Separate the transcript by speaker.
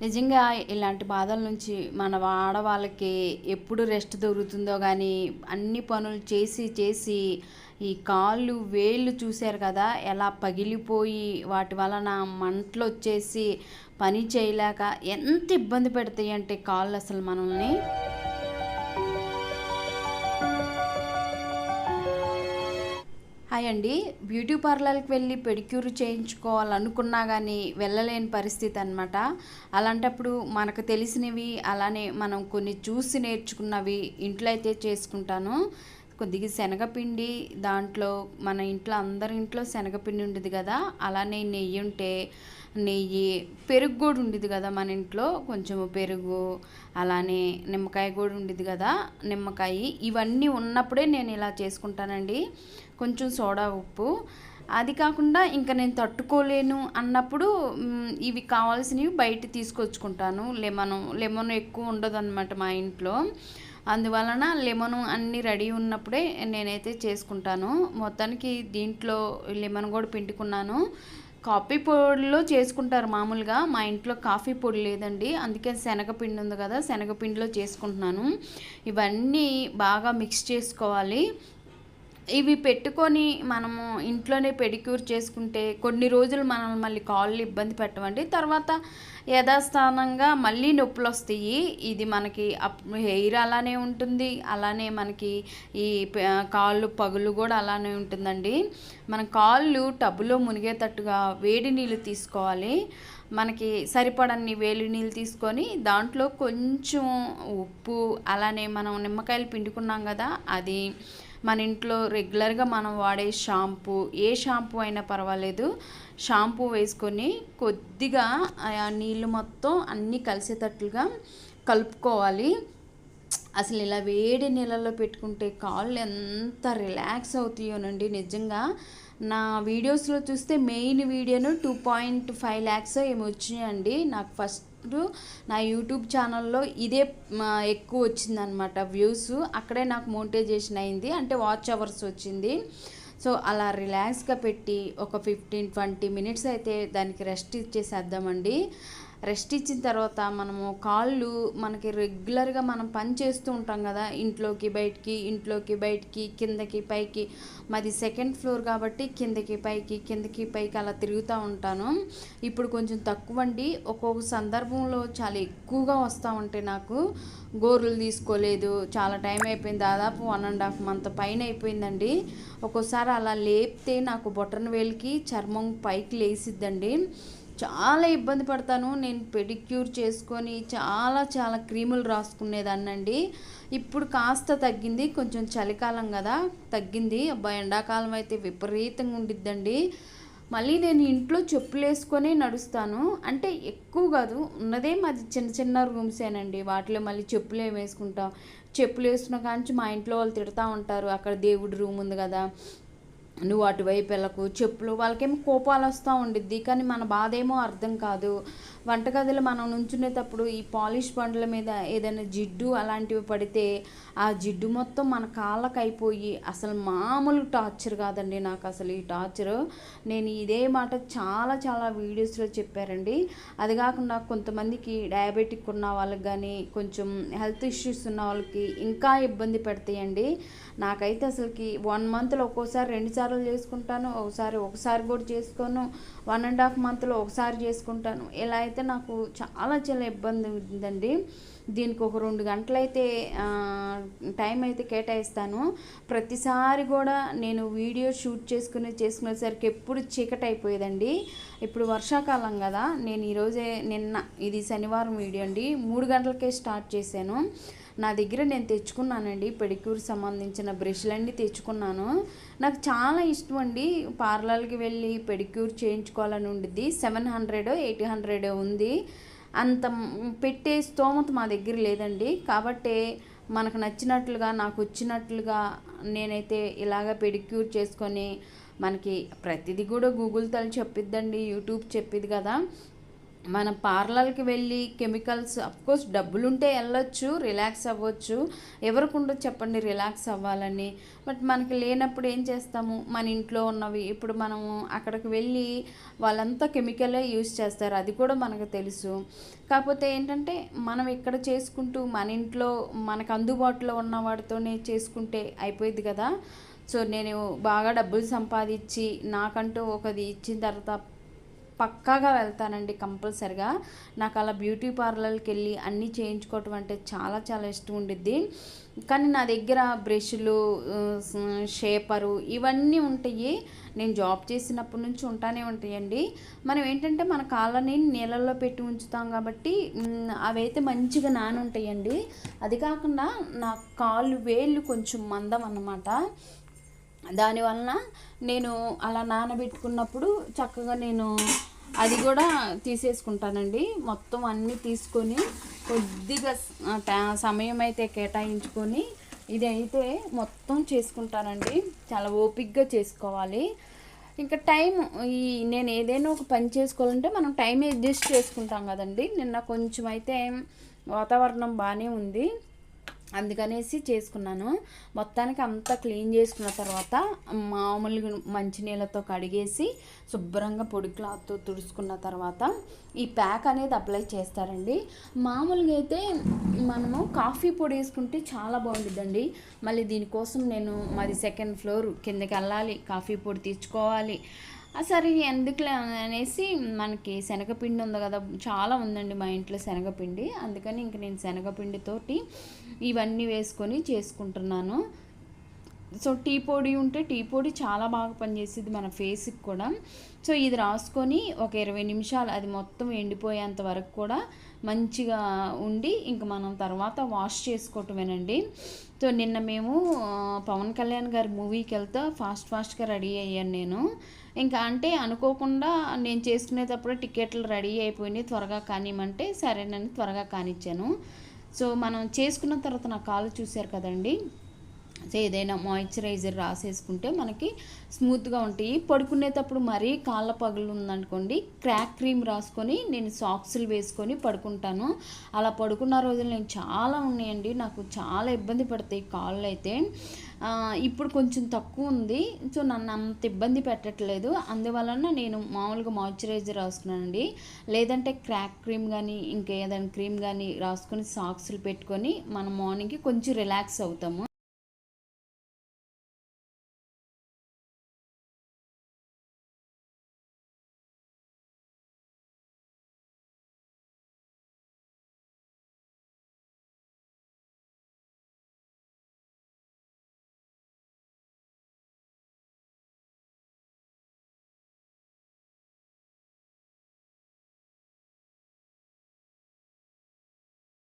Speaker 1: నిజంగా ఇలాంటి బాధల నుంచి మన ఆడవాళ్ళకి ఎప్పుడు రెస్ట్ దొరుకుతుందో కానీ అన్ని పనులు చేసి చేసి ఈ కాళ్ళు వేళ్ళు చూశారు కదా ఎలా పగిలిపోయి వాటి వలన మంటలు వచ్చేసి పని చేయలేక ఎంత ఇబ్బంది పెడతాయి అంటే కాళ్ళు అసలు మనల్ని. హాయ్ అండి బ్యూటీ పార్లర్కి వెళ్ళి పెడిక్యూర్ చేయించుకోవాలనుకున్నా కానీ వెళ్ళలేని పరిస్థితి అనమాట అలాంటప్పుడు మనకు తెలిసినవి అలానే మనం కొన్ని చూసి నేర్చుకున్నవి ఇంట్లో అయితే చేసుకుంటాను. కొద్దిగా శనగపిండి దాంట్లో మన ఇంట్లో అందరి ఇంట్లో శనగపిండి ఉండదు కదా అలానే నెయ్యి ఉంటే నెయ్యి పెరుగు కూడా ఉండేది కదా మన ఇంట్లో. కొంచెం పెరుగు అలానే నిమ్మకాయ కూడా ఉండేది కదా నిమ్మకాయ. ఇవన్నీ ఉన్నప్పుడే నేను ఇలా చేసుకుంటానండి. కొంచెం సోడా ఉప్పు. అది కాకుండా ఇంకా నేను తట్టుకోలేను అన్నప్పుడు ఇవి కావాల్సినవి బయట తీసుకొచ్చుకుంటాను. లెమన్ లెమన్ ఎక్కువ ఉండదు అనమాట మా ఇంట్లో. అందువలన లెమన్ అన్నీ రెడీ ఉన్నప్పుడే నేనైతే చేసుకుంటాను. మొత్తానికి దీంట్లో లెమన్ కూడా పిండుకున్నాను. కాఫీ పొడిలో చేసుకుంటారు మామూలుగా. మా ఇంట్లో కాఫీ పొడి లేదండి. అందుకే శనగపిండి ఉంది కదా శనగపిండిలో చేసుకుంటున్నాను. ఇవన్నీ బాగా మిక్స్ చేసుకోవాలి. ఇవి పెట్టుకొని మనము ఇంట్లోనే పెడిక్యూర్ చేసుకుంటే కొన్ని రోజులు మనం మళ్ళీ కాళ్ళు ఇబ్బంది పెట్టమండి. తర్వాత యథాస్థానంగా మళ్ళీ నొప్పులు వస్తాయి ఇది మనకి అప్ హెయిర్ అలానే ఉంటుంది. అలానే మనకి ఈ కాళ్ళు పగులు కూడా అలానే ఉంటుందండి. మన కాళ్ళు టబ్బులో మునిగేటట్టుగా వేడి నీళ్ళు తీసుకోవాలి. మనకి సరిపడన్ని వేడి నీళ్ళు తీసుకొని దాంట్లో కొంచెం ఉప్పు అలానే మనం నిమ్మకాయలు పిండుకున్నాం కదా అది మన ఇంట్లో రెగ్యులర్గా మనం వాడే షాంపూ ఏ షాంపూ అయినా పర్వాలేదు. షాంపూ వేసుకొని కొద్దిగా ఆ నీళ్ళు మొత్తం అన్నీ కలిసేటట్లుగా కలుపుకోవాలి. అసలు ఇలా వేడి నీళ్ళల్లో పెట్టుకుంటే కాళ్ళు ఎంత రిలాక్స్ అవుతాయోనండి. నిజంగా నా వీడియోస్లో చూస్తే మెయిన్ వీడియోను టూ పాయింట్ ఫైవ్ ల్యాక్స్ ఏమి వచ్చినాయండి. నాకు ఫస్ట్ నా యూట్యూబ్ ఛానల్లో ఇదే మ, ఎక్కువ వచ్చిందనమాట వ్యూస్. అక్కడే నాకు మోనిటైజేషన్ అయింది. అంటే వాచ్ అవర్స్ వచ్చింది. సో అలా రిలాక్స్గా పెట్టి ఒక ఫిఫ్టీన్ ట్వంటీ మినిట్స్ అయితే దానికి రెస్ట్ ఇచ్చేసేద్దామండి. రెస్ట్ ఇచ్చిన తర్వాత మనము కాళ్ళు మనకి రెగ్యులర్గా మనం పని చేస్తూ ఉంటాం కదా ఇంట్లోకి బయటికి ఇంట్లోకి బయటికి కిందకి పైకి. మాది సెకండ్ ఫ్లోర్ కాబట్టి కిందకి పైకి కిందకి పైకి అలా తిరుగుతూ ఉంటాను. ఇప్పుడు కొంచెం తక్కువ అండి ఒక్కొక్క సందర్భంలో చాలా ఎక్కువగా వస్తూ ఉంటాయి నాకు గోర్లు తీసుకోలేదు. చాలా టైం అయిపోయింది. దాదాపు వన్ అండ్ హాఫ్ మంత్ పైన అయిపోయిందండి. ఒక్కోసారి అలా లేపితే నాకు బొటన్ వేలికి చర్మం పైకి లేసిద్దండి. చాలా ఇబ్బంది పడతాను. నేను పెడిక్యూర్ చేసుకొని చాలా చాలా క్రీములు రాసుకునేదాన్నండి. ఇప్పుడు కాస్త తగ్గింది. కొంచెం చలికాలం కదా తగ్గింది. అబ్బా ఎండాకాలం అయితే విపరీతంగా ఉండిద్దండి. మళ్ళీ నేను ఇంట్లో చెప్పులు వేసుకొని నడుస్తాను. అంటే ఎక్కువ కాదు ఉన్నదే మాది చిన్న చిన్న రూమ్సేనండి. వాటిలో మళ్ళీ చెప్పులు ఏం వేసుకుంటాం. చెప్పులు వేసుకున్న కాంచి మా ఇంట్లో వాళ్ళు తిడతా ఉంటారు. అక్కడ దేవుడి రూమ్ ఉంది కదా. నువ్వు అటువైపు వెళ్ళకు చెప్పులు వాళ్ళకేమో కోపాలు వస్తూ ఉండిద్ది. కానీ మన బాధ ఏమో అర్థం కాదు. వంటగదిలో మనం నుంచునేటప్పుడు ఈ పాలిష్ బండ్ల మీద ఏదైనా జిడ్డు అలాంటివి పడితే ఆ జిడ్డు మొత్తం మన కాళ్ళకి అయిపోయి అసలు మామూలు టార్చర్ కాదండి నాకు అసలు ఈ టార్చర్. నేను ఇదే మాట చాలా చాలా వీడియోస్లో చెప్పారండి. అది కాకుండా కొంతమందికి డయాబెటిక్ ఉన్న వాళ్ళకి కానీ కొంచెం హెల్త్ ఇష్యూస్ ఉన్న వాళ్ళకి ఇంకా ఇబ్బంది పెడతాయండి. నాకైతే అసలుకి వన్ మంత్లో ఒక్కోసారి రెండు సార్లు చేసుకుంటాను ఒకసారి ఒకసారి కూడా చేసుకోను. వన్ అండ్ హాఫ్ మంత్లో ఒకసారి చేసుకుంటాను. ఇలా అయితే నాకు చాలా చాలా ఇబ్బంది ఉందండి. దీనికి ఒక రెండు గంటలైతే టైం అయితే కేటాయిస్తాను. ప్రతిసారి కూడా నేను వీడియో షూట్ చేసుకుని చేసుకునేసరికి ఎప్పుడు చీకటి అయిపోయేదండి ఇప్పుడు వర్షాకాలం కదా నేను ఈరోజే నిన్న ఇది శనివారం వీడియో అండి మూడు గంటలకే స్టార్ట్ చేశాను. నా దగ్గర నేను తెచ్చుకున్నానండి పెడిక్యూర్ సంబంధించిన బ్రష్లన్నీ తెచ్చుకున్నాను. నాకు చాలా ఇష్టం అండి పార్లర్కి వెళ్ళి పెడిక్యూర్ చేయించుకోవాలని ఉండిద్ది. సెవెన్ హండ్రెడ్ ఎయిట్ హండ్రెడ్ ఉంది. అంత పెట్టే స్తోమత మా దగ్గర లేదండి. కాబట్టి మనకు నచ్చినట్లుగా నాకు వచ్చినట్లుగా నేనైతే ఇలాగ పెడిక్యూర్ చేసుకొని మనకి ప్రతిదీ కూడా గూగుల్ తల్లి చెప్పిద్దండి యూట్యూబ్ చెప్పిద్ది కదా. మన పార్లర్కి వెళ్ళి కెమికల్స్ అఫ్కోర్స్ డబ్బులుంటే వెళ్ళొచ్చు రిలాక్స్ అవ్వచ్చు. ఎవరికి ఉండదు చెప్పండి రిలాక్స్ అవ్వాలని. బట్ మనకి లేనప్పుడు ఏం చేస్తాము? మన ఇంట్లో ఉన్నవి ఇప్పుడు మనము అక్కడికి వెళ్ళి వాళ్ళంతా కెమికలే యూస్ చేస్తారు. అది కూడా మనకు తెలుసు. కాకపోతే ఏంటంటే మనం ఇక్కడ చేసుకుంటూ మన ఇంట్లో మనకు అందుబాటులో ఉన్న వాటితోనే చేసుకుంటే అయిపోయింది కదా. సో నేను బాగా డబ్బులు సంపాదించి నాకంటూ ఒకది ఇచ్చిన తర్వాత పక్కాగా వెళ్తానండి కంపల్సరిగా. నాకు అలా బ్యూటీ పార్లర్కి వెళ్ళి అన్నీ చేయించుకోవటం అంటే చాలా చాలా ఇష్టం ఉండిద్ది. కానీ నా దగ్గర బ్రష్లు షేపరు ఇవన్నీ ఉంటాయి. నేను జాబ్ చేసినప్పటి నుంచి ఉంటానే ఉంటాయండి. మనం ఏంటంటే మన కాళ్ళని నీళ్ళల్లో పెట్టి ఉంచుతాం కాబట్టి అవైతే మంచిగా నాని ఉంటాయండి అది కాకుండా నా కాళ్ళు వేళ్ళు కొంచెం మందం అన్నమాట. దానివలన నేను అలా నానబెట్టుకున్నప్పుడు చక్కగా నేను అది కూడా తీసేసుకుంటానండి. మొత్తం అన్నీ తీసుకొని కొద్దిగా సమయం అయితే కేటాయించుకొని ఇది అయితే మొత్తం చేసుకుంటానండి. చాలా ఓపిక్గా చేసుకోవాలి. ఇంకా టైం ఈ నేను ఏదైనా ఒక పని చేసుకోవాలంటే మనం టైం అడ్జస్ట్ చేసుకుంటాం కదండి. నిన్న కొంచెం అయితే వాతావరణం బాగానే ఉంది. అందుకనేసి చేసుకున్నాను. మొత్తానికి అంతా క్లీన్ చేసుకున్న తర్వాత మామూలుగా మంచినీళ్ళతో కడిగేసి శుభ్రంగా పొడి క్లాత్తో తుడుచుకున్న తర్వాత ఈ ప్యాక్ అనేది అప్లై చేస్తారండి. మామూలుగా అయితే మనము కాఫీ పొడి వేసుకుంటే చాలా బాగుంటుందండి మళ్ళీ దీనికోసం నేను మాది సెకండ్ ఫ్లోర్ కిందకి వెళ్ళాలి. కాఫీ పొడి తెచ్చుకోవాలి సరే ఎందుకులే అనేసి మనకి శనగపిండి ఉంది కదా చాలా ఉందండి మా ఇంట్లో శనగపిండి. అందుకని ఇంక నేను శనగపిండితోటి ఇవన్నీ వేసుకొని చేసుకుంటున్నాను. సో టీ పొడి ఉంటే టీ పొడి చాలా బాగా పనిచేసేది మన ఫేస్కి కూడా. సో ఇది రాసుకొని ఒక ఇరవై నిమిషాలు అది మొత్తం ఎండిపోయేంత వరకు కూడా మంచిగా ఉండి ఇంక మనం తర్వాత వాష్ చేసుకోవటమేనండి. సో నిన్న మేము పవన్ కళ్యాణ్ గారి మూవీకి వెళ్తే ఫాస్ట్ ఫాస్ట్గా రెడీ అయ్యాను నేను. ఇంకా అంటే అనుకోకుండా నేను చేసుకునేటప్పుడు టికెట్లు రెడీ అయిపోయినాయి త్వరగా కానివ్వమంటే సరేనని త్వరగా కానిచ్చాను. సో మనం చేసుకున్న తర్వాత నా కాలు చూశారు కదండి. ఏదైనా మాయిశ్చరైజర్ రాసేసుకుంటే మనకి స్మూత్గా ఉంటాయి. పడుకునేటప్పుడు మరీ కాళ్ళ పగులు ఉందనుకోండి క్రాక్ క్రీమ్ రాసుకొని నేను సాక్స్లు వేసుకొని పడుకుంటాను. అలా పడుకున్న రోజులు నేను చాలా ఉన్నాయండి. నాకు చాలా ఇబ్బంది పడతాయి కాళ్ళు అయితే ఇప్పుడు కొంచెం తక్కువ ఉంది. సో నన్ను అంత ఇబ్బంది పెట్టట్లేదు. అందువలన నేను మామూలుగా మాయిశ్చరైజర్ రాసుకున్నానండి. లేదంటే క్రాక్ క్రీమ్ కానీ ఇంకేదైనా క్రీమ్ కానీ రాసుకొని సాక్స్లు పెట్టుకొని మనం మార్నింగ్కి కొంచెం రిలాక్స్ అవుతాము.